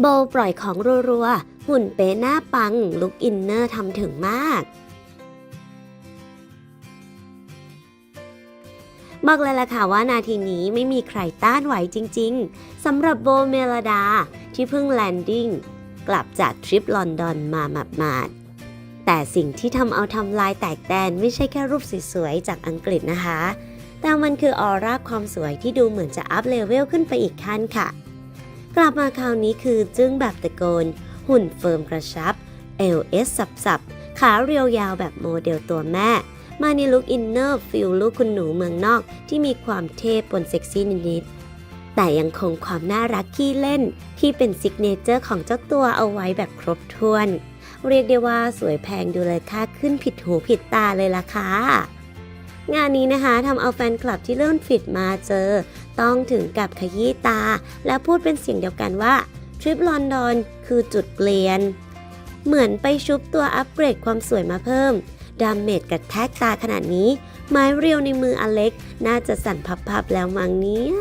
โบปล่อยของรัวๆ หุ่นเป๊ะหน้าปัง ลุกอินเนอร์ทำถึงมาก บอกเลยล่ะค่ะว่านาทีนี้ไม่มีใครต้านไหวจริงๆสำหรับโบเมลดาที่เพิ่งแลนดิ้งกลับจากทริปลอนดอนมาหมาดๆแต่สิ่งที่ทำเอาทำลายแตกแตนไม่ใช่แค่รูปสวยๆ จากอังกฤษนะคะ แต่มันคือออร่าความสวยที่ดูเหมือนจะอัพเลเวลขึ้นไปอีกขั้นค่ะ กลับมาคราวนี้คือจึ้งแบบตะโกน หุ่นเฟิร์มกระชับ LS สับๆ ขาเรียวยาวแบบโมเดลตัวแม่ มาในลุคอินเนอร์ฟิลลูกคุณหนูเมืองนอกที่มีความเท่ปนเซ็กซี่นิดๆ แต่ยังคงความน่ารักขี้เล่นที่เป็นซิกเนเจอร์ของเจ้าตัวเอาไว้แบบครบถ้วน เรียกได้ว่าสวยแพงดูเลยค่าขึ้นผิดหูผิดตาเลยล่ะค่ะ งานนี้นะคะทำเอาแฟนคลับที่เลื่อนฟิตมาเจอ ต้องถึงกับขยี้ตา และพูดเป็นเสียงเดียวกันว่าทริปลอนดอนคือจุดเปลี่ยน เหมือนไปชุบตัวอัปเกรดความสวยมาเพิ่มดามเมจกับแทกตาขนาดนี้ ไม้เรียวในมืออเล็ก น่าจะสั่นพับๆแล้วมั้งเนี่ย